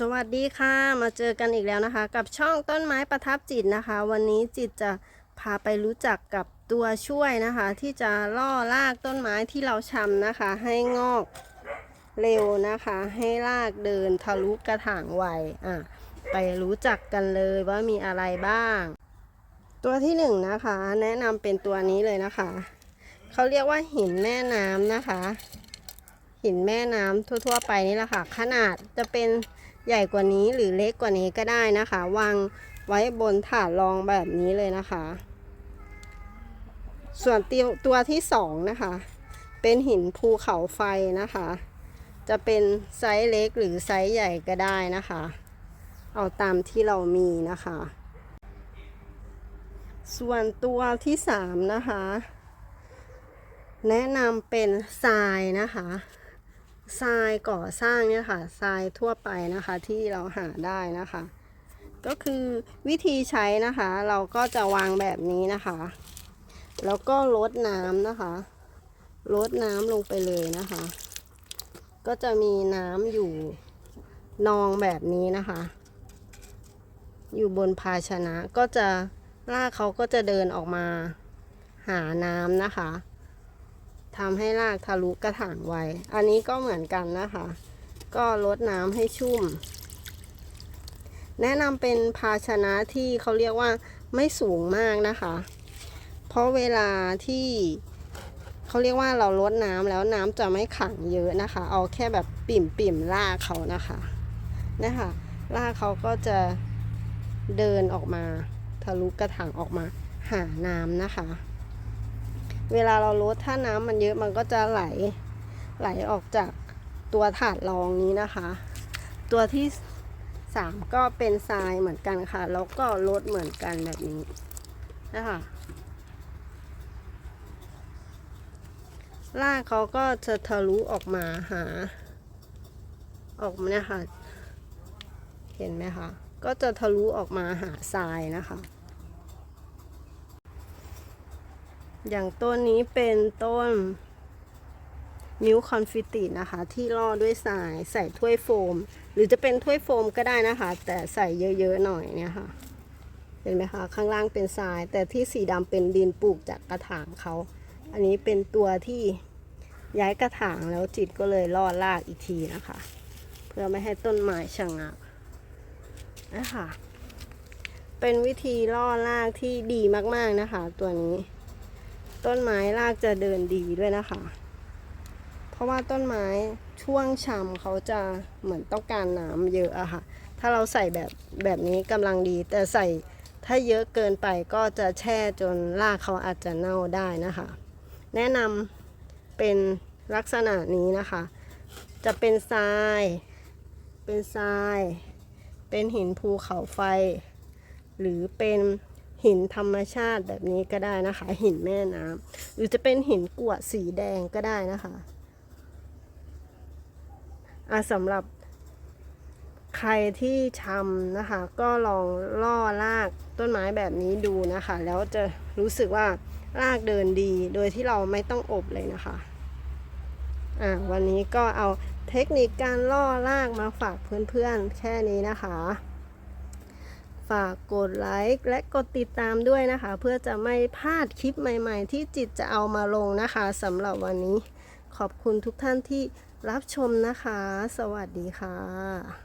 สวัสดีค่ะ มาเจอกันอีกแล้วนะคะ กับช่องต้นไม้ประทับจิตนะคะ วันนี้จิตจะพาไปรู้จักกับตัวช่วยนะคะ ที่จะล่อรากต้นไม้ที่เราชำนะคะ ให้งอกเร็วนะคะ ให้รากเดินทะลุกระถางไวอะไปรู้จักกันเลยว่ามีอะไรบ้าง ตัวที่หนึ่งนะคะ แนะนำเป็นตัวนี้เลยนะคะเขาเรียกว่าหินแม่น้ำนะคะ หินแม่น้ำทั่ว ๆ ไปนี่แหละค่ะ ขนาดจะเป็นใหญ่กว่านี้หรือเล็กกว่านี้ก็ได้นะคะ วางไว้บนถาดรองแบบนี้เลยนะคะ ส่วนตัวตัวที่สองนะคะ เป็นหินภูเขาไฟนะคะ จะเป็นไซส์เล็กหรือไซส์ใหญ่ก็ได้นะคะ เอาตามที่เรามีนะคะ ส่วนตัวที่สามนะคะ แนะนำเป็นทรายนะคะ ทรายก่อสร้างเนี่ยค่ะทรายทั่วไปนะคะที่เราหาได้นะคะ ก็คือวิธีใช้นะคะ เราก็จะวางแบบนี้นะคะ แล้วก็ลดน้ำนะคะลดน้ำลงไปเลยนะคะ ก็จะมีน้ำอยู่นองแบบนี้นะคะ อยู่บนภาชนะก็จะรากเขาก็จะเดินออกมาหาน้ำนะคะ ทำให้รากทะลุกระถางไว อันนี้ก็เหมือนกันนะคะ ก็ลดน้ำให้ชุ่ม แนะนำเป็นภาชนะที่เขาเรียกว่าไม่สูงมากนะคะ เพราะเวลาที่เขาเรียกว่าเราลดน้ำแล้วน้ำจะไม่ขังเยอะนะคะ เอาแค่แบบปิ่มปิ่มๆรากเขานะคะนะคะรากเขาก็จะเดินออกมาทะลุกระถางออกมาหาน้ำนะคะ เวลาเราลดถ้าน้ำมันเยอะมันก็จะไหลไหลออกจากตัวถาดรองนี้นะคะ ตัวที่สามก็เป็นทรายเหมือนกันค่ะ แล้วก็ลดเหมือนกันแบบนี้นะคะรากเขาก็จะทะลุออกมาหา ออกมาเนี่ยค่ะ เห็นไหมคะ ก็จะทะลุออกมาหาทรายนะคะ อย่างต้นนี้เป็นต้นนิ้วคอนฟิตินะคะ ที่ล่อด้วยทรายใส่ถ้วยโฟม หรือจะเป็นถ้วยโฟมก็ได้นะคะ แต่ใส่เยอะๆหน่อยเนี่ยค่ะ เห็นไหมคะ ข้างล่างเป็นทราย แต่ที่สีดำเป็นดินปลูกจากกระถางเขา อันนี้เป็นตัวที่ย้ายกระถางแล้วจิตก็เลยล่อรากอีกทีนะคะ เพื่อไม่ให้ต้นไม้ชะงักนะคะเป็นวิธีล่อรากที่ดีมากๆนะคะ ตัวนี้ ต้นไม้รากจะเดินดีด้วยนะคะ เพราะว่าต้นไม้ช่วงชำเขาจะเหมือนต้องการน้ำเยอะอะค่ะ ถ้าเราใส่แบบแบบนี้กำลังดี แต่ใส่ถ้าเยอะเกินไปก็จะแช่จนรากเขาอาจจะเน่าได้นะคะ แนะนำเป็นลักษณะนี้นะคะ จะเป็นทราย เป็นทราย เป็นหินภูเขาไฟ หรือเป็น หินธรรมชาติแบบนี้ก็ได้นะคะ หินแม่น้ำหรือจะเป็นหินกวดสีแดงก็ได้นะคะอะสำหรับใครที่ชำนะคะ ก็ลองล่อรากต้นไม้แบบนี้ดูนะคะ แล้วจะรู้สึกว่ารากเดินดี โดยที่เราไม่ต้องอบเลยนะคะอะวันนี้ก็เอาเทคนิคการล่อรากมาฝากเพื่อนๆแค่นี้นะคะ ฝากกดไลค์และกดติดตามด้วยนะคะ เพื่อจะไม่พลาดคลิปใหม่ๆ ที่จิตจะเอามาลงนะคะสำหรับวันนี้ ขอบคุณทุกท่านที่รับชมนะคะ สวัสดีค่ะ